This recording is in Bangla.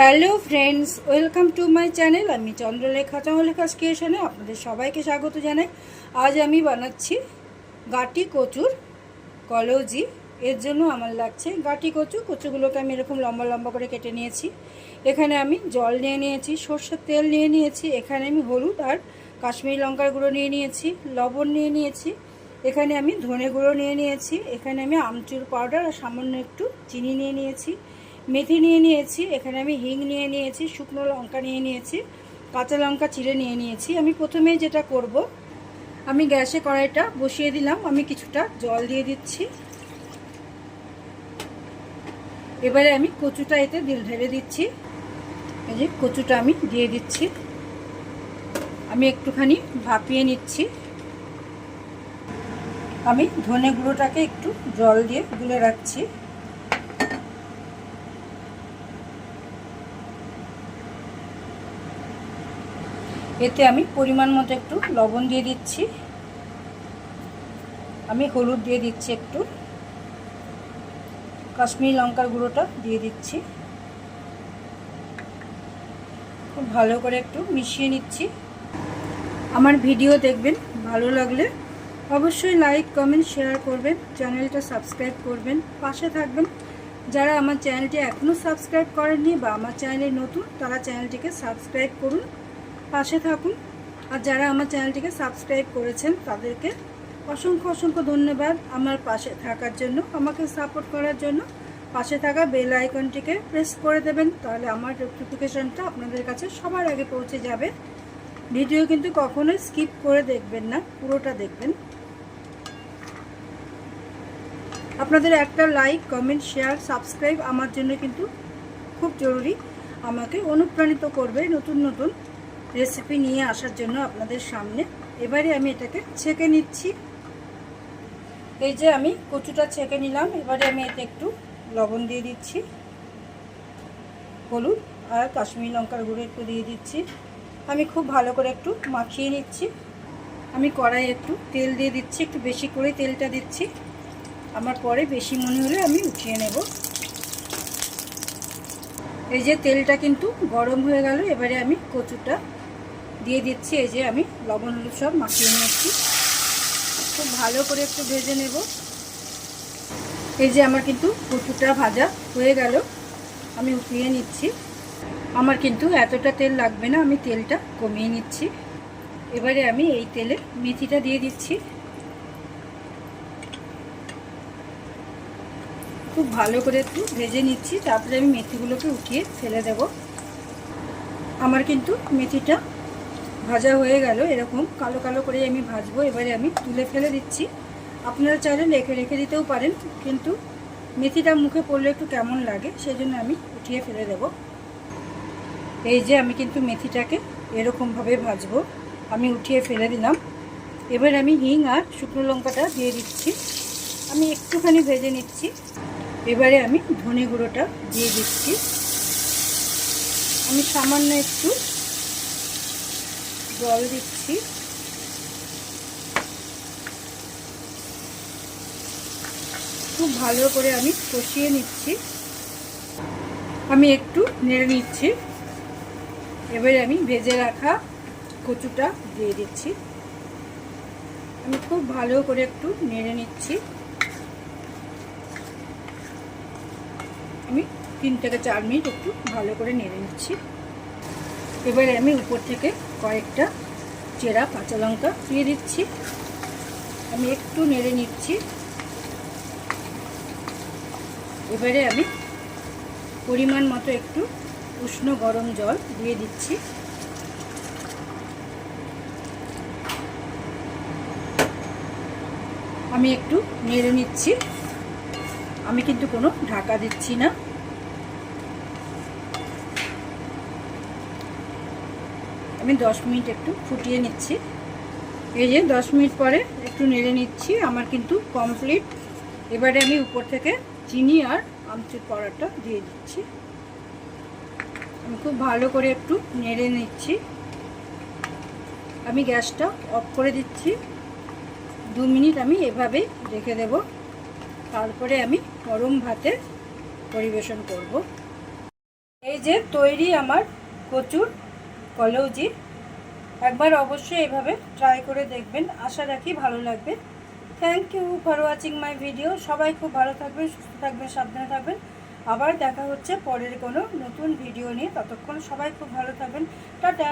Hello friends, welcome to my channel. আমি চন্দ্রলেখা চন্দ্রলেখা স্টেশনে আপনাদের সবাইকে স্বাগত জানাই। আজ আমি বানাচ্ছি গাটি কচুর কলৌজি। এর জন্য আমার লাগছে গাটি কচু। কচুগুলোকে আমি এরকম লম্বা লম্বা করে কেটে নিয়েছি। এখানে আমি জল নিয়ে নিয়েছি, সর্ষের তেল নিয়ে নিয়েছি। এখানে আমি হলুদ আর কাশ্মীরি লঙ্কার গুঁড়ো নিয়ে নিয়েছি, লবণ নিয়ে নিয়েছি। এখানে আমি ধনে গুঁড়ো নিয়ে নিয়েছি। এখানে আমি আমচুর পাউডার আর সামান্য একটু চিনি নিয়ে নিয়েছি। মেথি নিয়ে নিয়েছি, এখানে আমি হিং নিয়ে নিয়েছি, শুকনো লঙ্কা নিয়ে নিয়েছি, কাঁচা লঙ্কা, চিড়ে নিয়ে নিয়েছি। আমি প্রথমে যেটা করব, আমি গ্যাসে কড়াইটা বসিয়ে দিলাম, আমি কিছুটা জল দিয়ে দিচ্ছি। এবারে আমি কচুটা এতে দিল ঢেলে দিচ্ছি। এই যে কচুটা আমি দিয়ে দিচ্ছি। আমি একটুখানি ভাপিয়ে নিচ্ছি। আমি ধনে গুঁড়োটাকে একটু জল দিয়ে গুলে রাখছি। এতে আমি পরিমাণ মতো একটু লবণ দিয়ে দিচ্ছি। আমি হলুদ দিয়ে দিচ্ছি একটু। কাশ্মীরি লঙ্কার গুঁড়োটা দিয়ে দিচ্ছি। খুব ভালো করে একটু মিশিয়ে নিচ্ছি। আমার ভিডিও দেখবেন, ভালো লাগলে অবশ্যই লাইক, কমেন্ট, শেয়ার করবেন, চ্যানেলটা সাবস্ক্রাইব করবেন, পাশে থাকবেন। যারা আমার চ্যানেলটি এখনও সাবস্ক্রাইব করেননি বা আমার চ্যানেলে নতুন, তারা চ্যানেলটিকে সাবস্ক্রাইব করুন। পাশে থাকুন। আর যারা আমার চ্যানেলটিকে সাবস্ক্রাইব করেছেন, তাদেরকে অসংখ্য অসংখ্য ধন্যবাদ আমার পাশে থাকার জন্য, আমাকে সাপোর্ট করার জন্য। পাশে থাকা বেল আইকনটিকে প্রেস করে দেবেন, তাহলে আমার নোটিফিকেশানটা আপনাদের কাছে সবার আগে পৌঁছে যাবে। ভিডিও কিন্তু কখনোই স্কিপ করে দেখবেন না, পুরোটা দেখবেন। আপনাদের একটা লাইক, কমেন্ট, শেয়ার, সাবস্ক্রাইব আমার জন্য কিন্তু খুব জরুরি। আমাকে অনুপ্রাণিত করবে নতুন নতুন রেসিপি নিয়ে আসার জন্য আপনাদের সামনে। এবারে আমি এটাকে ছেঁকে নিচ্ছি। এই যে আমি কচুটা ছেঁকে নিলাম। এবারে আমি এতে একটু লবণ দিয়ে দিচ্ছি। হলুদ আর কাশ্মীরি লঙ্কার গুঁড়ো একটু দিয়ে দিচ্ছি। আমি খুব ভালো করে একটু মাখিয়ে নিচ্ছি। আমি কড়াই একটু তেল দিয়ে দিচ্ছি। একটু বেশি করে তেলটা দিচ্ছি। আমার পরে বেশি মনে হলে আমি উঠিয়ে নেব। এই যে তেলটা কিন্তু গরম হয়ে গেল। এবারে আমি কচুটা দিয়ে দিচ্ছি, এই যে আমি লবণ হলুদ সব মাখিয়ে নিয়েছি। খুব ভালো করে একটু ভেজে নেব। এই যে আমার কিন্তু কচুটা ভাজা হয়ে গেল, আমি উঠিয়ে নিচ্ছি। আমার কিন্তু এতটা তেল লাগবে না, আমি তেলটা কমিয়ে নিচ্ছি। এবারে আমি এই তেলে মেথিটা দিয়ে দিচ্ছি। খুব ভালো করে একটু ভেজে নিচ্ছি, তারপরে আমি মেথিগুলোকে উঠিয়ে ফেলে দেব। আমার কিন্তু মেথিটা ভাজা হয়ে গেল, এরকম কালো কালো করে আমি ভাজবো, এবারে আমি তুলে ফেলে দিচ্ছি। আপনারা চাইলে রেখে রেখে দিতেও পারেন, কিন্তু মেথিটা মুখে পড়লে একটু কেমন লাগে সেই জন্য আমি উঠিয়ে ফেলে দেব। এই যে আমি কিন্তু মেথিটাকে এরকমভাবে ভাজবো, আমি উঠিয়ে ফেলে দিলাম। এবার আমি হিং আর শুকনো লঙ্কাটা দিয়ে দিচ্ছি। আমি একটুখানি ভেজে নিচ্ছি। এবারে আমি ধনে গুঁড়োটা দিয়ে দিচ্ছি। আমি সামান্য একটু জল দিচ্ছি। খুব ভালো করে আমি কষিয়ে নিচ্ছি। আমি একটু নেড়ে নিচ্ছি। এবারে আমি ভেজে রাখা কচুটা দিয়ে দিচ্ছি। আমি খুব ভালো করে একটু নেড়ে নিচ্ছি। আমি তিন থেকে চার মিনিট একটু ভালো করে নেড়ে নিচ্ছি। এবারে আমি উপর থেকে কয়েকটা চেরা কাঁচা লঙ্কা দিয়ে দিচ্ছি। আমি একটু নেড়ে নিচ্ছি। এবারে আমি পরিমাণ মতো একটু উষ্ণ গরম জল দিয়ে দিচ্ছি। আমি একটু নেড়ে নিচ্ছি। আমি কিন্তু কোনো ঢাকা দিচ্ছি না। আমি দশ মিনিট একটু ফুটিয়ে নিচ্ছি। এই যে দশ মিনিট পরে একটু নেড়ে নিচ্ছি, আমার কিন্তু কমপ্লিট এবারে আমি উপর থেকে চিনি আর আমচুর পাউডারটা দিয়ে দিচ্ছি। আমি খুব ভালো করে একটু নেড়ে নিচ্ছি। আমি গ্যাসটা অফ করে দিচ্ছি। দু মিনিট আমি এভাবেই রেখে দেব। তারপরে আমি গরম ভাতে পরিবেশন করব। এই যে তৈরি আমার কচুর কলৌজি। একবার অবশ্যই এভাবে ট্রাই করে দেখবেন। আশা রাখি ভালো লাগবে। Thank you for watching my video সবাই খুব ভালো থাকবেন, সুস্থ থাকবেন, সাবধানে থাকবেন। আবার দেখা হচ্ছে পরের কোনো নতুন ভিডিও নিয়ে। ততক্ষণ সবাই খুব ভালো থাকবেন। টাটা!